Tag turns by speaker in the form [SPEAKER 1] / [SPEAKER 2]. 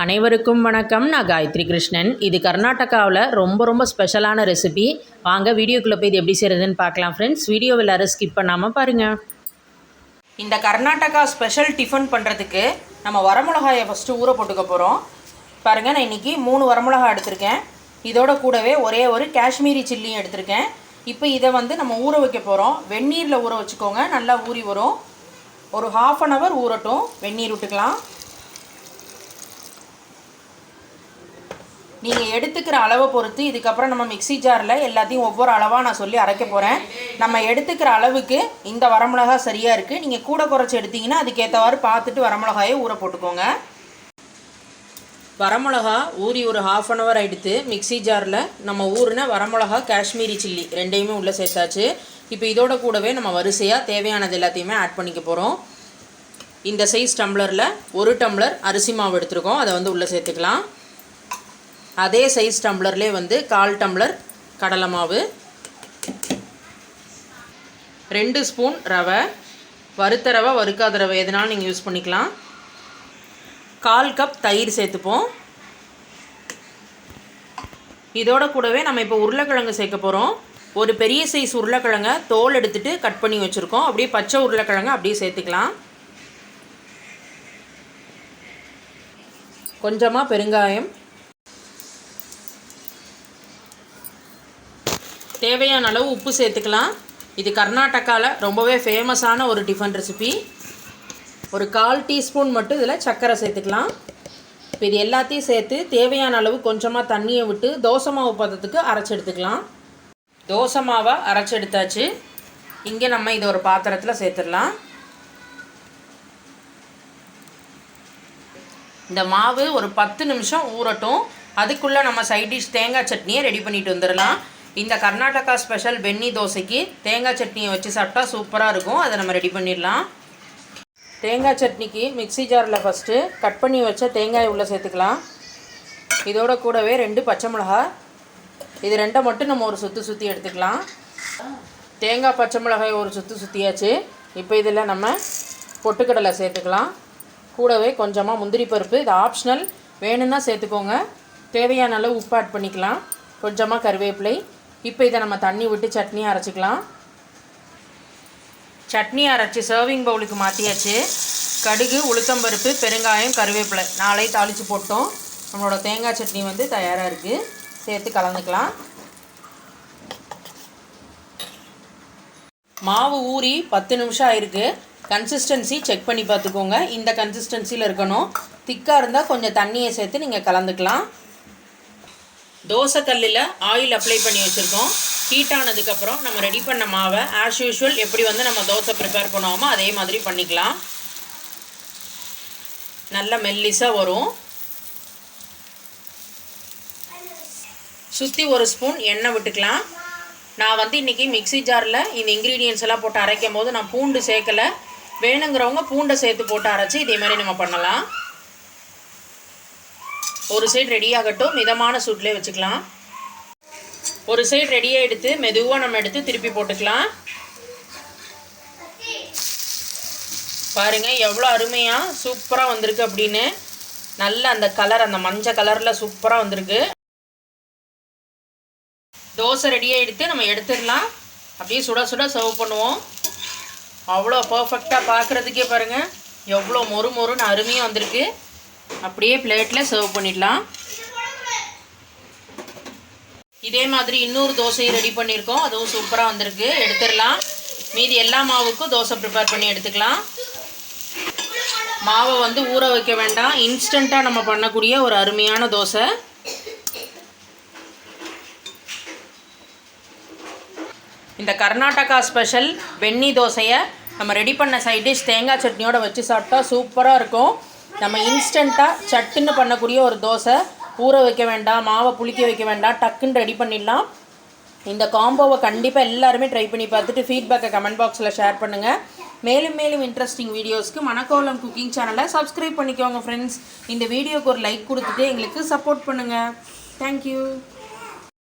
[SPEAKER 1] அனைவருக்கும் வணக்கம். நான் காயத்ரி கிருஷ்ணன். இது கர்நாடகாவில் ரொம்ப ரொம்ப ஸ்பெஷலான ரெசிபி. வாங்க வீடியோக்குள்ளே போய் இது எப்படி செய்கிறதுன்னு பார்க்கலாம் ஃப்ரெண்ட்ஸ் வீடியோ எல்லாரும் ஸ்கிப் பண்ணாமல் பாருங்கள்
[SPEAKER 2] இந்த கர்நாடகா ஸ்பெஷல் டிஃபன் பண்ணுறதுக்கு நம்ம வரமிளகாயை ஃபஸ்ட்டு ஊற போட்டுக்க போகிறோம் பாருங்கள் நான் இன்றைக்கி மூணு வரமிளகா எடுத்திருக்கேன். இதோட கூடவே ஒரே ஒரு காஷ்மீரி சில்லியும் எடுத்திருக்கேன். இப்போ இதை வந்து நம்ம ஊற வைக்க போகிறோம் வெந்நீரில் ஊற வச்சுக்கோங்க. நல்லா ஊறி வரும். ஒரு ஹாஃப் அன் ஹவர் ஊறட்டும். வெந்நீர் விட்டுக்கலாம் நீங்கள் எடுத்துக்கிற அளவை பொறுத்து இதுக்கப்புறம் நம்ம மிக்ஸி ஜாரில் எல்லாத்தையும் ஒவ்வொரு அளவாக நான் சொல்லி அரைக்க போகிறேன் நம்ம எடுத்துக்கிற அளவுக்கு இந்த வரமிளகா சரியாக இருக்குது நீங்கள் கூட குறைச்சி எடுத்தீங்கன்னா அதுக்கேற்றவாறு பார்த்துட்டு வரமிளகாயை ஊற போட்டுக்கோங்க. வரமிளகா ஊறி ஒரு ஹாஃப் அன் ஹவர் எடுத்து மிக்ஸி ஜாரில் நம்ம ஊறின வரமிளகா காஷ்மீரி சில்லி ரெண்டையுமே உள்ளே சேர்த்தாச்சு. இப்போ இதோட கூடவே நம்ம வரிசையாக தேவையானது எல்லாத்தையுமே ஆட் பண்ணிக்க போகிறோம் இந்த சைஸ் டம்ளரில் ஒரு டம்ளர் அரிசி மாவு எடுத்துருக்கோம். அதை வந்து உள்ளே சேர்த்துக்கலாம். அதே சைஸ் டம்ளர்லேயே வந்து கால் டம்ளர் கடலை மாவு ரெண்டு ஸ்பூன் ரவை வறுத்த ரவை வறுக்காத ரவை எதனாலும் நீங்கள் யூஸ் பண்ணிக்கலாம். கால் கப் தயிர் சேர்த்துப்போம். இதோட கூடவே நம்ம இப்போ உருளைக்கிழங்கு சேர்க்க போகிறோம் ஒரு பெரிய சைஸ் உருளைக்கிழங்கை தோல் எடுத்துகிட்டு கட் பண்ணி வச்சுருக்கோம். அப்படியே பச்சை உருளைக்கிழங்கு அப்படியே சேர்த்துக்கலாம். கொஞ்சமாக பெருங்காயம் தேவையான அளவு உப்பு சேர்த்துக்கலாம். இது கர்நாடகாவில் ரொம்பவே ஃபேமஸான ஒரு டிஃபன் ரெசிபி ஒரு கால் டீஸ்பூன் மட்டும் இதில் சர்க்கரை சேர்த்துக்கலாம். இப்போ இது எல்லாத்தையும் சேர்த்து தேவையான அளவு கொஞ்சமாக தண்ணியை விட்டு தோசை மாவு பதத்துக்கு அரைச்சி எடுத்துக்கலாம். தோசை மாவை அரைச்சி எடுத்தாச்சு. இங்கே நம்ம இதை ஒரு பாத்திரத்தில் சேர்த்துடலாம். இந்த மாவு ஒரு பத்து நிமிஷம் ஊறட்டும். அதுக்குள்ளே நம்ம சைட் டிஷ் தேங்காய் சட்னியை ரெடி பண்ணிட்டு வந்துடலாம். இந்த கர்நாடகா ஸ்பெஷல் வெண்ணி தோசைக்கு தேங்காய் சட்னியை வச்சு சாப்பிட்டா சூப்பராக இருக்கும். அதை நம்ம ரெடி பண்ணிடலாம். தேங்காய் சட்னிக்கு மிக்ஸி ஜாரில் ஃபஸ்ட்டு கட் பண்ணி வச்ச தேங்காய் உள்ளே சேர்த்துக்கலாம். இதோட கூடவே ரெண்டு பச்சை மிளகா. இது ரெண்டை மட்டும் நம்ம ஒரு சுற்றி சுற்றி எடுத்துக்கலாம். தேங்காய் பச்சை மிளகாய் ஒரு சுற்றி சுற்றியாச்சு இப்போ இதில் நம்ம பொட்டுக்கடலை சேர்த்துக்கலாம். கூடவே கொஞ்சமாக முந்திரி பருப்பு. இது ஆப்ஷனல் வேணும்னா சேர்த்துக்கோங்க. தேவையான அளவு உப்பு ஆட் பண்ணிக்கலாம். கொஞ்சமாக கருவேப்பிலை. இப்போ இதை நம்ம தண்ணி விட்டு சட்னி அரைச்சிக்கலாம். சட்னி அரைச்சி சர்விங் பவுலுக்கு மாற்றியாச்சு கடுகு உளுத்தம்பருப்பு பெருங்காயம் கருவேப்பிலை நாளை தாளித்து போட்டோம். நம்மளோட தேங்காய் சட்னி வந்து தயாராக இருக்குது சேர்த்து கலந்துக்கலாம். மாவு ஊறி பத்து நிமிஷம் ஆயிருக்கு. கன்சிஸ்டன்சி செக் பண்ணி பார்த்துக்கோங்க. இந்த கன்சிஸ்டன்சியில் இருக்கணும். திக்காக இருந்தால் கொஞ்சம் தண்ணியை சேர்த்து நீங்கள் கலந்துக்கலாம். தோசை கல்லில் ஆயில் அப்ளை பண்ணி வச்சுருக்கோம். ஹீட் ஆனதுக்கப்புறம் நம்ம ரெடி பண்ண மாவை ஆஸ் யூஷுவல் எப்படி வந்து நம்ம தோசை ப்ரிப்பேர் பண்ணுவோமோ அதே மாதிரி பண்ணிக்கலாம். நல்ல மெல்லிஸாக வரும். சுற்றி ஒரு ஸ்பூன் எண்ணெய் விட்டுக்கலாம். நான் வந்து இன்றைக்கி மிக்ஸி ஜாரில் இந்த இன்க்ரீடியன்ஸ் எல்லாம் போட்டு அரைக்கும் போது நான் பூண்டு சேர்க்கலை. வேணுங்கிறவங்க பூண்டை சேர்த்து போட்டு அரைச்சி இதே மாதிரி நம்ம பண்ணலாம். ஒரு சைடு ரெடி ஆகட்டும். மிதமான சூட்லேயே வச்சுக்கலாம். ஒரு சைடு ரெடியாக எடுத்து மெதுவாக நம்ம எடுத்து திருப்பி போட்டுக்கலாம். பாருங்கள் எவ்வளோ அருமையாக சூப்பராக வந்திருக்கு அப்படின்னு. நல்ல அந்த கலர் அந்த மஞ்சள் கலரில் சூப்பராக வந்திருக்கு. தோசை ரெடியாக எடுத்து நம்ம எடுத்துடலாம். அப்படியே சுட சுட சர்வ் பண்ணுவோம். அவ்வளோ பர்ஃபெக்டாக பார்க்குறதுக்கே பாருங்கள் எவ்வளோ மொறு மொறுன்னு அருமையாக வந்திருக்கு. அப்படியே பிளேட்டில் சர்வ் பண்ணிடலாம். இதே மாதிரி இன்னொரு தோசையும் ரெடி பண்ணியிருக்கோம். அதுவும் சூப்பராக வந்திருக்கு. எடுத்துடலாம். மீதி எல்லா மாவுக்கும் தோசை ப்ரிப்பேர் பண்ணி எடுத்துக்கலாம். மாவை வந்து ஊற வைக்க வேண்டாம். இன்ஸ்டண்ட்டாக நம்ம பண்ணக்கூடிய ஒரு அருமையான தோசை. இந்த கர்நாடகா ஸ்பெஷல் வெண்ணி தோசையை நம்ம ரெடி பண்ண சைட் டிஷ் தேங்காய் சட்னியோடு வச்சு சாப்பிட்டா சூப்பராக இருக்கும். நம்ம இன்ஸ்டண்ட்டாக சட்டுன்னு பண்ணக்கூடிய ஒரு தோசை ஊற வைக்க வேண்டாம் மாவை புளிக்க வைக்க வேண்டாம் டக்குன்னு ரெடி பண்ணிடலாம். இந்த காம்போவை கண்டிப்பாக எல்லாருமே ட்ரை பண்ணி பார்த்துட்டு ஃபீட்பேக்கை கமெண்ட் பாக்ஸில் ஷேர் பண்ணுங்கள் மேலும் மேலும் இன்ட்ரெஸ்டிங் வீடியோஸ்க்கு மணக்கோலம் குக்கிங் சேனலை சப்ஸ்கிரைப் பண்ணிக்கோங்க ஃப்ரெண்ட்ஸ் இந்த வீடியோக்கு ஒரு லைக் கொடுத்துட்டு எங்களுக்கு சப்போர்ட் பண்ணுங்கள் தேங்க்யூ